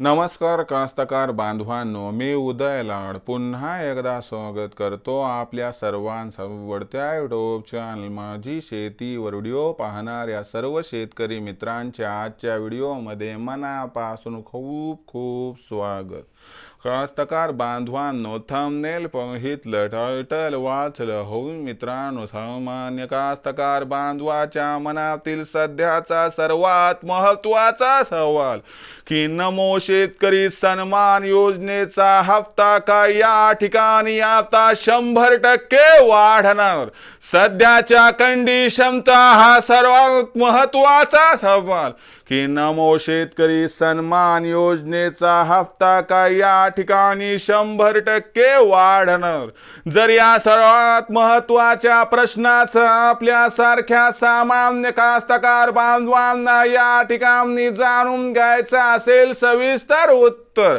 नमस्कार कास्तकार बांधवांनो मी उदय लाड. पुन्हा एकदा स्वागत करतो आपल्या सर्वांसवडत्या युट्यूब चॅनल माझी शेतीवर व्हिडिओ पाहणाऱ्या सर्व शेतकरी मित्रांच्या आजच्या व्हिडिओमध्ये मनापासून खूप खूप स्वागत. कास्तकार बांधवांनो थंबनेल बघितलं टायटल वाचलं. होऊन मित्रांनो सामान्य कास्तकार बांधवाच्या मनातील सध्याचा सर्वात महत्त्वाचा सवाल की नमो शेतकरी सन्मान योजनेचा हप्ता का या ठिकाणी आता शंभर टक्के वाढणार. सध्याच्या कंडिशनचा हा सर्वात महत्त्वाचा सवाल. की नमो शेतकरी सन्मान योजनेचा हप्ता का या ठिकाणी शंभर टक्के वाढणार? जर या सर्वात महत्त्वाच्या प्रश्नाचं आपल्या सारख्या सामान्य कास्तकार बांधवांना या ठिकाणी जाणून घ्यायचं असेल सविस्तर उत्तर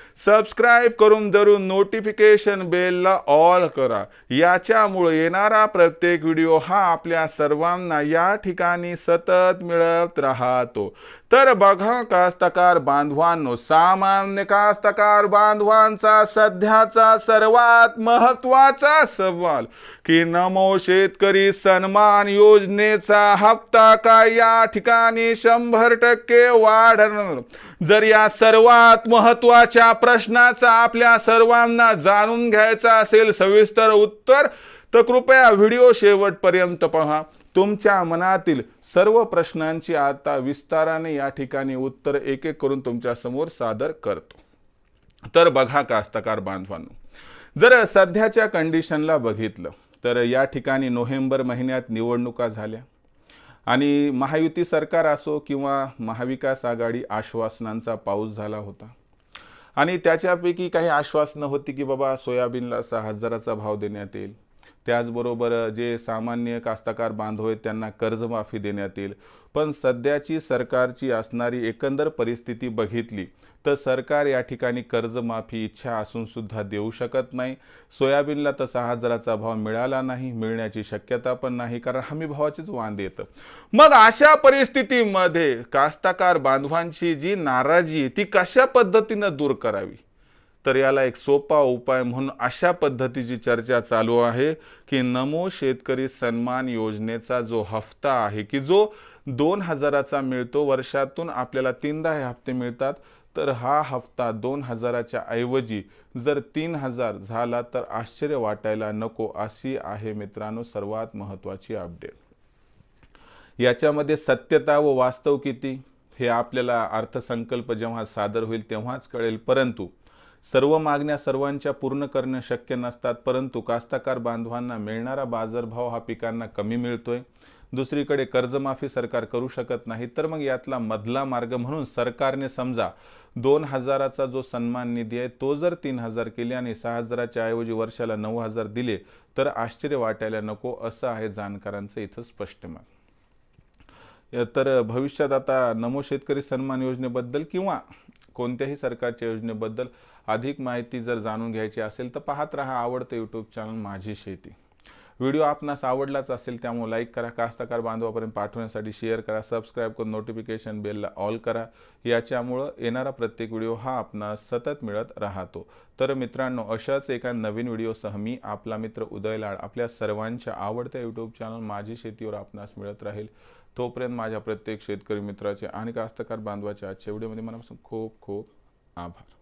सबस्क्राईब करून जरूर नोटिफिकेशन बेलला ऑल करा. याच्यामुळे येणारा प्रत्येक व्हिडिओ हा आपल्या सर्वांना या ठिकाणी सतत मिळत राहतो. तर बघा कास्तकार बांधवांनो सामान्य कास्तकार बांधवांचा सध्याचा सर्वात महत्त्वाचा सवाल की नमो शेतकरी सन्मान योजनेचा हप्ता का या ठिकाणी शंभर टक्के वाढणार? जर या सर्वात महत्त्वाच्या प्रश्नाचा आपल्या सर्वांना जाणून घ्यायचा असेल सविस्तर उत्तर तर कृपया व्हिडिओ शेवटपर्यंत पहा. तुमच्या मनातील सर्व प्रश्नांची आता विस्ताराने या ठिकाणी उत्तर एक एक करून तुमच्यासमोर सादर करतो. तर बघा कास्तकार बांधवांनो जर सध्याच्या कंडिशनला बघितलं तर या ठिकाणी नोव्हेंबर महिन्यात निवडणुका झाल्या. आणि महायुती सरकार असो किंवा महाविकास आघाडी आश्वासनांचा पाऊस झाला होता. आणि त्याच्यापैकी काही आश्वासनं होती की बाबा सोयाबीनला सहा हजाराचा भाव देण्यात येईल. त्याचबरोबर जे सामान्य कास्तकार बांधव आहेत त्यांना कर्जमाफी देण्यात येईल. पण सध्याची सरकारची असणारी एकंदर परिस्थिती बघितली तर सरकार या ठिकाणी कर्जमाफी इच्छा असून सुद्धा देऊ शकत नाही. सोयाबीनला तर सहा हजाराचा भाव मिळाला नाही मिळण्याची शक्यता पण नाही कारण हमी भावाचीच वांदे येतं. मग अशा परिस्थितीमध्ये कास्तकार बांधवांची जी नाराजी आहे ती कशा पद्धतीनं दूर करावी? तर याला एक सोपा उपाय म्हणून अशा पद्धतीची चर्चा चालू आहे की नमो शेतकरी सन्मान योजनेचा जो हफ्ता आहे की जो दोन हजाराचा मिळतो वर्षातून आपल्याला तीनदा हे हप्ते मिळतात तर हा हप्ता दोन हजाराच्या ऐवजी जर तीन हजार झाला तर आश्चर्य वाटायला नको अशी आहे मित्रांनो सर्वात महत्त्वाची अपडेट याच्यामध्ये सत्यता व वास्तव किती हे आपल्याला अर्थसंकल्प जेव्हा सादर होईल तेव्हाच कळेल परंतु सर्व मागण्या सर्वांच्या पूर्ण करणं शक्य नसतात परंतु कास्तकार बांधवांना मिळणारा बाजारभाव हा पिकांना कमी मिळतोय. दुसरीकडे कर्जमाफी सरकार करू शकत नाही तर मग यातला मधला मार्ग म्हणून सरकारने समजा दोन हजाराचा जो सन्मान निधी आहे तो जर तीन हजार केले आणि सहा हजाराच्या ऐवजी वर्षाला नऊ हजार दिले तर आश्चर्य वाटायला नको असं आहे जाणकारांचं इथं स्पष्ट मत. तर भविष्यात आता नमो शेतकरी सन्मान योजनेबद्दल किंवा कोणत्याही सरकारच्या योजनेबद्दल अधिक माहिती जर जाणून घ्यायची असेल तर पाहत रहा आवडतं यूट्यूब चॅनल माझी शेती. व्हिडिओ आपणास आवडलाच असेल त्यामुळे लाईक करा कास्तकार बांधवापर्यंत पाठवण्यासाठी शेअर करा सबस्क्राईब करून नोटिफिकेशन बेलला ऑल करा. याच्यामुळं येणारा प्रत्येक व्हिडिओ हा आपणास सतत मिळत राहतो. तर मित्रांनो अशाच एका नवीन व्हिडिओसह मी आपला मित्र उदय लाड आपल्या सर्वांच्या आवडत्या यूट्यूब चॅनल माझी शेतीवर आपणास मिळत राहील. तोपर्यंत माझ्या प्रत्येक शेतकरी मित्राचे आणि कास्तकार बांधवाच्या आजच्या व्हिडिओमध्ये मनापासून खूप खूप आभार.